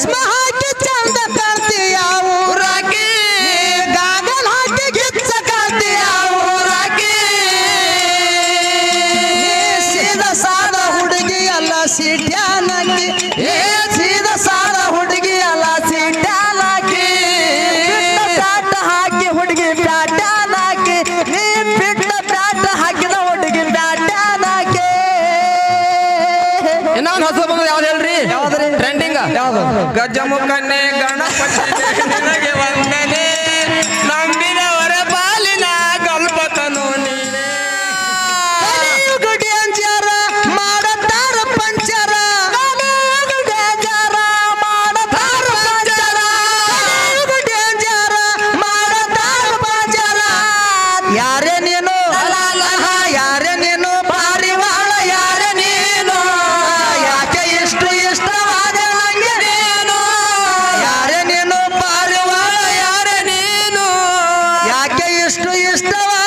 Smart! nuestro y estaba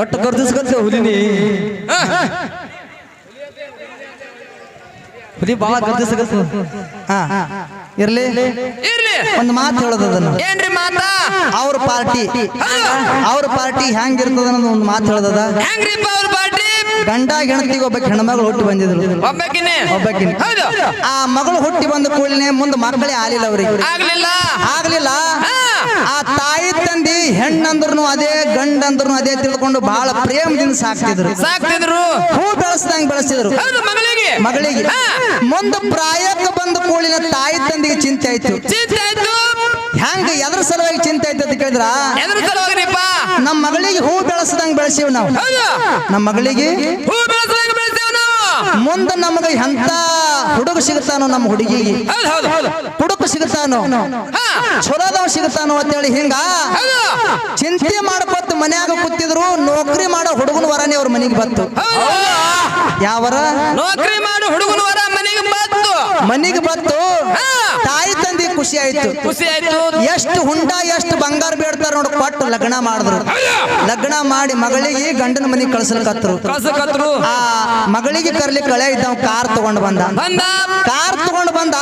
ಎಟ್ಟು ಕರ್ದಿಸ್ಕತ್ತೆ ಹುಲಿನಿ? ಹುಲಿ ಬಾ ಕರ್ದಿಸ್ಕತ್ತ ಹಾ. ಇರ್ಲಿ. ಇರ್ಲಿ. ಒಂದು ಮಾತು ಹೇಳೋದು ಅದನ್ನ. ಏನ್ರಿ ಮಾತಾ? ಅವ್ರ ಪಾರ್ಟಿ. ಅವ್ರ ಪಾರ್ಟಿ ಹೆಂಗಿರ್ತದ ಅನ್ನೋದು ಒಂದು ಮಾತು ಹೇಳೋದದ ಹೆಂಗ್ರಿಪ್ಪ ಅವ್ರ ಪಾರ್ಟಿ? ಗಂಡ ಹೆಣತಿಗೆ ಒಬ್ಬ ಹೆಣ್ಮಗಳು ಹುಟ್ಟಿ ಬಂದಿದ್ರು. ಒಬ್ಬಕಿನೇ ಒಬ್ಬಾಕಿನೇ. ಹೌದು. ಆ ಮಗಳು ಹುಟ್ಟಿ ಬಂದ ಕೂಡಲೇ ಮುಂದೆ ಮಕ್ಕಳೇ ಆಗಲಿಲ್ಲ ಅವ್ರಿಗೆ. ಆಗ್ಲಿಲ್ಲ? ಆಗ್ಲಿಲ್ಲ. ಆ ತಾಯಿ ತಂದಿ ಹೆಣ್ಣಂದ್ರು ಅದೇ ಗಂಡಂದ್ರು ಅದೇ ತಿಳ್ಕೊಂಡು ಬಹಳ ಪ್ರೇಮದಿಂದ ಸಾಕ್ತಿದ್ರು. ಸಾಕ್ತಿದ್ರು. ಹೂ ಬೆಳೆಸ್ದಂಗ್ ಬೆಳೆಸಿದ್ರು ಹೌದು ಮಗಳಿಗೆ. ಮಗಳಿಗೆ. ಮುಂದೆ ಪ್ರಾಯಕ್ಕೆ ಬಂದ ಕೂಳಿನ ತಾಯಿ ತಂದಿಗೆ ಚಿಂತೆ ಆಯ್ತು. ಚಿಂತೆ ಆಯ್ತು. ಹೆಂಗ ಎದ್ರ ಸಲುವಾಗಿ ಚಿಂತೆ ಆಯ್ತು ಅಂತ ಕೇಳಿದ್ರ? ಎದ್ರ ನಮ್ಮ ಮಗಳಿಗೆ ಹೂ ಬೆಳೆಸ್ದಂಗೆ ಬೆಳೆಸಿವ್ ನಾವು. ಹೌದು. ನಮ್ಮ ಮಗಳಿಗೆ ಹೂ ಬೆಳಸದ ನಾವು. ಮುಂದೆ ನಮಗೆ ಎಂತ ಹುಡುಗ ಸಿಗುತ್ತಾನೋ ನಮ್ಮ ಹುಡುಗಿಗೆ ಹುಡುಗ ಸಿಗುತ್ತಾನೋ? ಚಲೋದವ ಸಿಗುತ್ತಾನೋ ಅಂತೇಳಿ ಹಿಂಗ? ಚಿಂತೆ ಮಾಡ್ಕೊತ ಮನ್ಯಾಗ ಕೂತಿದ್ರು ನೌಕರಿ ಮಾಡೋ ಹುಡುಗನ ವರನೇ ಅವ್ರ ಮನೆಗೆ ಬಂತು. ಯಾವರ? ನೌಕರಿ ಮಾಡೋ ಹುಡುಗನ ವರ ಮನೆಗೆ ಬಂತು ತಾಯಿ ತಂದೆ ಖುಷಿ ಆಯ್ತು. ಖುಷಿ ಆಯ್ತು. ಎಷ್ಟು ಹುಂಡ ಎಷ್ಟು ಬಂಗಾರ ಬೇಡ್ತಾರ ನೋಡ್ ಕೊಟ್ಟು ಲಗ್ನ ಮಾಡಿದ್ರು. ಲಗ್ನ ಮಾಡಿ ಮಗಳಿಗೆ ಗಂಡನ ಮನೆಗೆ ಕಳ್ಸಲ್ಕತ್ರು ಆ ಮಗಳಿಗೆ ಕರ್ಲಿ ಕಳೆ ಇದ್ದಾವ ಕಾರ್ ತಗೊಂಡ್ ಬಂದ. ಬಂದ. ಕಾರ್ ತಗೊಂಡ್ ಬಂದ.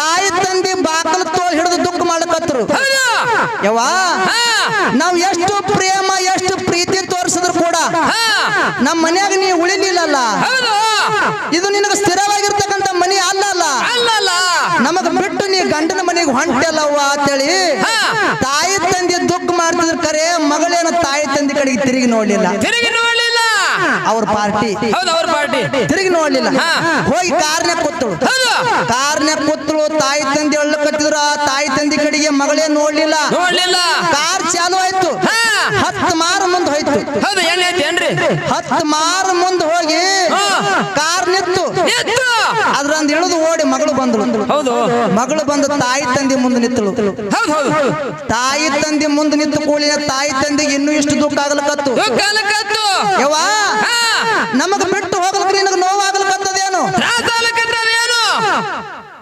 ತಾಯಿ ತಂದೆ ಬಾಕಲ್ ತೋಳ್ ಹಿಡಿದು ದುಃಖ ಮಾಡ್ಕತ್ರು ಯವ್ವಾ ನಾವ್ ಎಷ್ಟು ಪ್ರೇಮ ಎಷ್ಟು ಪ್ರೀತಿ ತೋರಿಸಿದ್ರು ಕೂಡ ನಮ್ಮ ಮನ್ಯಾಗ ನೀ ಉಳಿಲಿಲ್ಲಲ್ಲ. ಇದು ನಿನಗೆ ಅಲ್ಲಲ್ಲ ನಮಗ ಬಿಟ್ಟು ನೀ ಗಂಡನ ಮನೆಗೆ ಹೊಂಟಲ್ಲವ್ವ ಅಂತೇಳಿ. ತಾಯಿ ತಂದೆ ದುಃಖ ಮಾಡ್ತಿದ್ರು ಕರೆ ಮಗಳೇನ ತಾಯಿ ತಂದೆ ಕಡೆಗೆ ತಿರುಗಿ ನೋಡ್ಲಿಲ್ಲ. ತಿರುಗಿ ನೋಡ್ಲಿಲ್ಲ. ಅವ್ರ ಪಾರ್ಟಿ. ಅವ್ರ ಪಾರ್ಟಿ. ತಿರುಗಿ ನೋಡ್ಲಿಲ್ಲ. ಹೋಗಿ ಕಾರ್ನ್ಯಾಗ ಕೂತಳು. ಕಾರ್ನ್ಯಾಗ ಕೂತಳು ತಾಯಿ ತಂದೆ ಒಳ್ಳೆ ಆ ತಾಯಿ ತಂದೆ ಕಡೆಗೆ ಮಗಳೇ ನೋಡ್ಲಿಲ್ಲ. ನೋಡ್ಲಿಲ್ಲ. ಕಾರ್ ಚಾಲು ಆಯ್ತು. ಹತ್ತು ಮಾರು ಮುಂದೆ ಹೋಯ್ತು. ಹತ್ತು ಮಾರು ಮುಂದೆ ಹೋಗಿ ಮಗಳು ಬಂದಳು. ಹೌದು. ಮಗಳು ಬಂದು ತಾಯಿ ತಂದೆ ಮುಂದೆ ನಿಂತಳು. ಹೌದು ಹೌದು ತಾಯಿ ತಂದೆ ಮುಂದೆ ನಿಂತು ಕೂಳಿನ ತಾಯಿ ತಂದೆಗೆ ಇನ್ನೂ ಇಷ್ಟು ದುಃಖ ಆಗ್ಲಕತ್ತು ಯವ್ವ ನಮಗ ಬಿಟ್ಟು ಹೋಗ್ಲಕ್ ನಿನಗ ನೋವಾಗ್ಲಕತ್ತದೇನು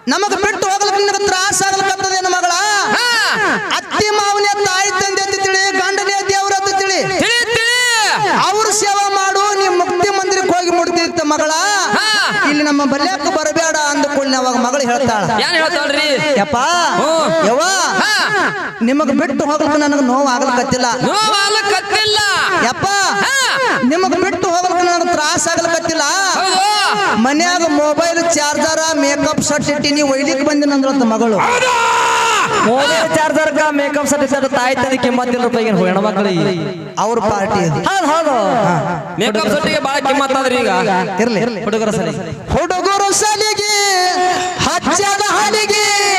ನಮಗ ಬಿಟ್ಟು ಹೋಗ್ಲಕ್ ನಿನಗ ತ್ರಾಸ ಆಗ್ಲಕತ್ತದೇನು ಮಗಳ? ಅತ್ತಿ ಮಾವನೇ ತಾಯಿ ತಂದೆ ಅಂತ ತಿಳಿ ಗಂಡನೇ ದೇವರ ಅಂತ ತಿಳಿ. ಅವ್ರ ಸೇವಾ ಮಾಡು ನೀ ಮುಕ್ತಿ ಮಂದಿರಕ್ಕೆ ಹೋಗಿ ಮುಡ್ತಿರ್ತ ಮಗಳ. ಇಲ್ಲಿ ನಮ್ಮ ಬಲ್ಯಾಕ ಕೂಡಲೇ ಅವಾಗ ಮಗಳು ಹೇಳ್ತಾಳ. ಏನ್ ಹೇಳ್ತಾಳ್ರಿ? ಯಪ್ಪ. ಯವ್ವ ಹಾ. ನಿಮಗ್ ಬಿಟ್ಟು ಹೋಗ್ಲಿಕ್ಕೆ ನನಗ ನೋವು ಆಗ್ಲಕತ್ತಿಲ್ಲ ನೋವಾಲಕತ್ತಿಲ್ಲ ಯಪ್ಪ ಹಾ. ನಿಮಗ್ ಬಿಟ್ಟು ಹೋಗ್ಲಿಕ್ಕೆ ನನಗೆ ತ್ರಾಸ ಆಗ್ಲಕತ್ತಿಲ್ಲ ಹೌದು. ಮನ್ಯಾಗ ಮೊಬೈಲ್ ಚಾರ್ಜರ್ ಮೇಕಪ್ ಸೆಟ್ ಇಟ್ಟಿನಿ ಬಂದಿನ ಅಂದ್ರಂತ ಮಗಳು. ಮೊಬೈಲ್ ಚಾರ್ಜರ್ ಮೇಕಪ್ ಸರ್ಟಿಫಿಕೇಟ್ ತಾಯಿ ತಂದೆ ಕಿಮ್ಮತ್ತಿಲ್ಲ ರೂಪಾಯಿಗೆ ಹೆಣ್ಮಕ್ಳಿಗೆ? ಅವ್ರ ಪಾರ್ಟಿ ಹೌದು ಹೌದು. ಮೇಕಪ್ ಸೊಟ್ಟಿಗೆ ಬಾಳ ಕಿಮ್ಮತ್ತಾದ್ರಿ ಈಗ. ಇರ್ಲಿ ಹುಡುಗರ ಸರಿ. ಸಲಿಗೆ ಹಚ್ಚದ ಹಲಿಗೆ.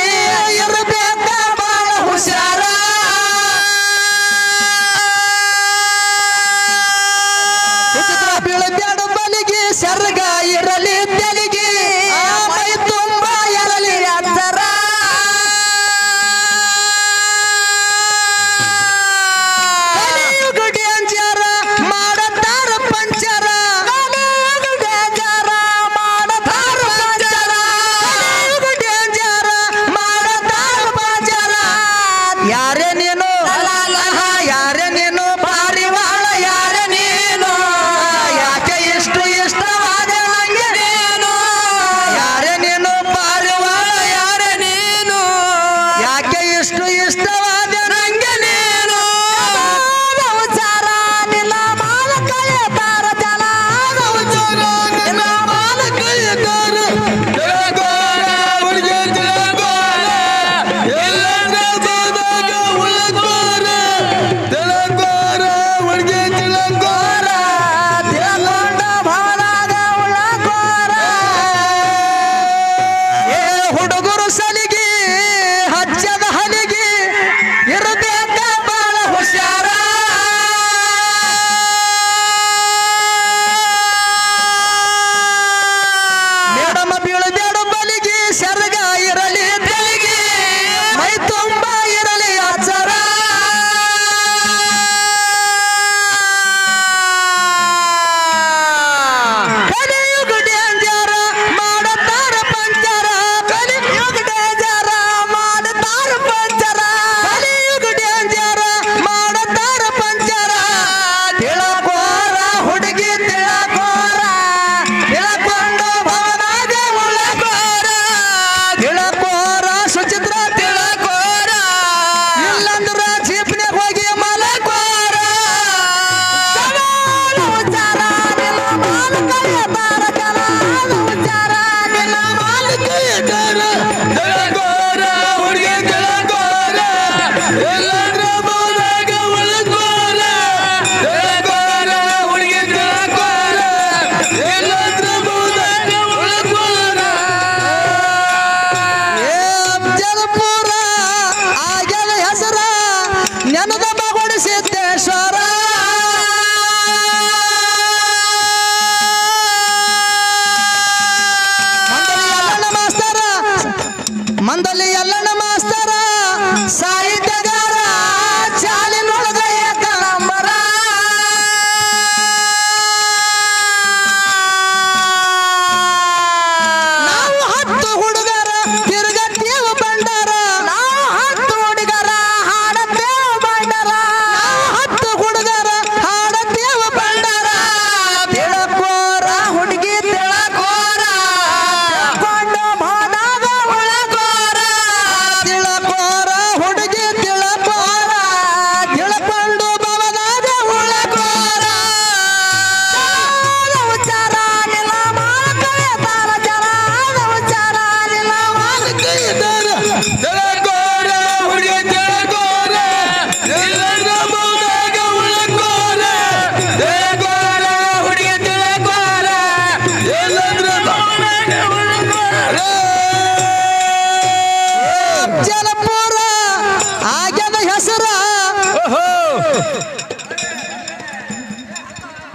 ಸಿದ್ದೇಶ್ವರ.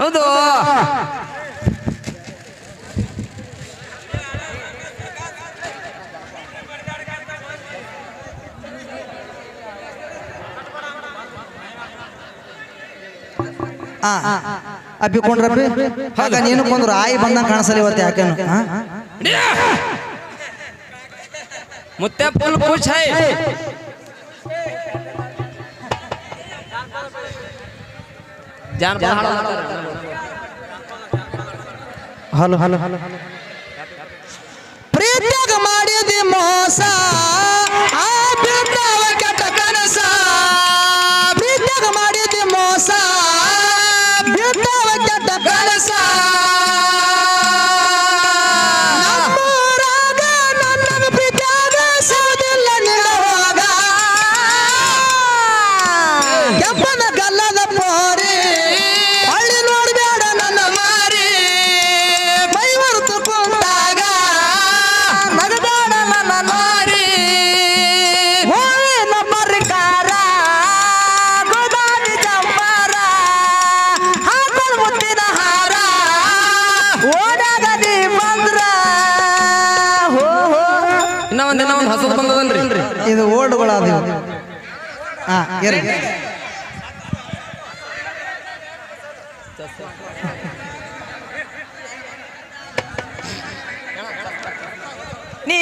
ಹೌದು ಆ ಅಬ್ಬಿಕೊಂಡ್ರಪ್ಪಿ ಆಗ ನೀನು ಕೊಂದ್ರು ಆಯಿ ಬಂದಂಗ ಕಾಣಿಸಲಿ ಇವತ್ತು ಯಾಕೇನು ಆ? ಮುತ್ತೆ ಫುಲ್ ಖುಷ್ ಹೈ ಜಾನಪದ. ಹಲೋ ಹಲೋ ಹಲೋ ಪ್ರೀತಿಯಾಗ ಮಾಡಿದಿ ಮೋಸ ಆ ಬಿದ್ದಾವ ಕೆಟ್ಟ ನೀ